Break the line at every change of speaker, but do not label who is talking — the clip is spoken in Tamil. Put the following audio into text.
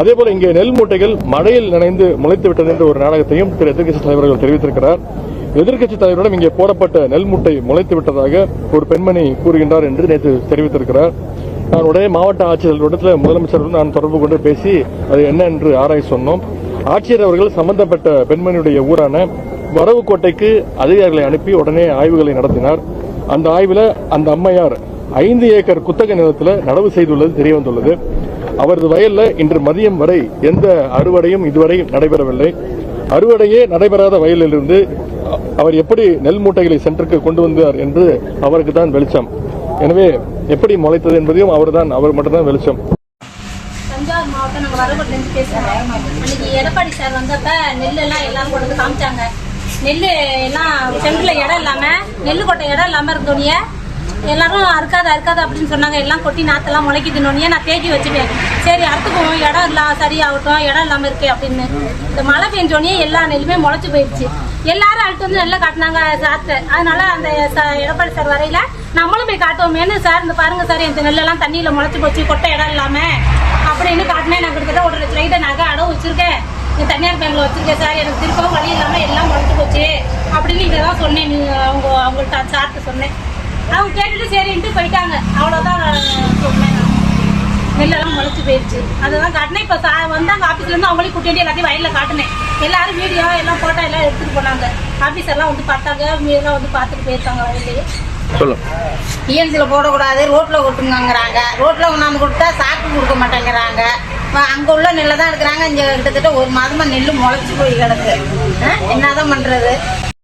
அதே போல இங்கே நெல் மூட்டைகள் மழையில் நனைந்து முளைத்து விட்டது என்ற ஒரு நாடகத்தையும் திரு எதிர்க்கட்சி தலைவர்கள் தெரிவித்திருக்கிறார். எதிர்கட்சி தலைவரிடம் இங்கே போடப்பட்ட நெல் மூட்டை முளைத்து விட்டதாக ஒரு பெண்மணி கூறுகின்றார் என்று நேற்று தெரிவித்திருக்கிறார். நான் உடனே மாவட்ட ஆட்சியர்களிடத்தில் முதலமைச்சருடன் நான் தொடர்பு கொண்டு பேசி அது என்ன என்று ஆராய சொன்னோம். ஆட்சியர் அவர்கள் சம்பந்தப்பட்ட பெண்மணியுடைய ஊரான வரவுக்கோட்டைக்கு அதிகாரிகளை அனுப்பி உடனே ஆய்வுகளை நடத்தினார். அந்த ஆய்வில் அந்த அம்மையார் ஐந்து ஏக்கர் குத்தக நிலத்தில் நடவு செய்துள்ளது தெரிய வந்துள்ளது அவரது வயலில் இன்று மதியம் வரை எந்த அறுவடையும் இதுவரை நடைபெறவில்லை. அறுவடையே நடைபெறாத வயலிலிருந்து அவர் எப்படி நெல் மூட்டைகளை சென்றுக்கு கொண்டு வந்தார் என்று அவருக்கு தான் வெளிச்சம். எனவே எப்படி முளைத்தது என்பதையும் அவர் தான் அவர் மட்டும்தான் வெளிச்சம்.
தஞ்சாவூர் மாவட்டம் நாங்கள் வரவட்டிலேருந்து பேசுகிறோம் அன்னைக்கு எடப்பாடி சார் வந்தப்ப நெல் எல்லாம் எல்லாம் கொண்டு வந்து காமிச்சாங்க. நெல் எல்லாம் சென்டரில் இடம் இல்லாமல் நெல் கொட்டை இடம் இல்லாமல் இருந்தோடனே எல்லாரும் அறுக்காது அறுக்காது அப்படின்னு சொன்னாங்க. எல்லாம் கொட்டி நாத்தெல்லாம் முளைக்குதுனோடனே நான் தேக்கி வச்சுட்டேன்? சரி அறுத்துக்குவோம் இடம் இல்லை சரியாகட்டும். இடம் இல்லாமல் இருக்கே அப்படின்னு. இந்த மழை பெஞ்சோடனே எல்லா நெல்லுமே முளைச்சி போயிடுச்சு எல்லாரும் அழுத்து வந்து நெல்லை காட்டினாங்க சாத்தை அதனால அந்த எடப்பாடி சார் வரையில நம்மளும் போய் காட்டுவோமேனு சார் இந்த பாருங்க சார் இந்த நெல்லெல்லாம் தண்ணியில் முளைச்சி போச்சு கொட்டை இடம் இல்லாமல் அப்படின்னு காட்டினேன். நான் கிட்டத்தட்ட ஒரு லட்ச ரூபாய்க்கு நகை அடவு வச்சிருக்கேன். இந்த தனியார் பேங்க்ல வச்சிருக்கேன் சார். எனக்கு திருப்பவும் வழி இல்லாமல் எல்லாம் முளைச்சி போச்சு அப்படின்னு இதை தான் சொன்னேன். அவங்க அவங்கள்ட்ட சார்ட்டு சொன்னேன். அவங்க கேட்டுட்டு சரின்ட்டு போயிட்டாங்க. அவ்வளோதான் சொன்னேன். நெல்லெல்லாம் முளைச்சு போயிடுச்சு அதுதான் காட்டினேன். இப்போ சா வந்தாங்க ஆஃபீஸ்ல இருந்து அவங்களையும் கூட்டிட்டு எல்லாத்தையும் வயலில் காட்டினேன். எல்லாரும் வீடியோ எல்லாம் போட்டோ எல்லாம் எடுத்துட்டு போனாங்க. ஆஃபீஸ் எல்லாம் வந்து பார்த்தாங்க மீதெல்லாம் வந்து பார்த்துட்டு போயிருக்காங்க வயலையே
சொல்லுங்க.
டிஎன்சியில் போடக்கூடாது. ரோட்டில் கொட்டுங்கிறாங்க ரோட்டில் கொண்டாந்து கொடுத்தா சாக்கு கொடுக்க மாட்டேங்கிறாங்க. அங்கே உள்ள நெல்லை தான் எடுக்கிறாங்க. இங்கே கிட்டத்தட்ட ஒரு மாதமாக நெல் முளைச்சி போய் கிடக்கு. என்னதான் பண்ணுறது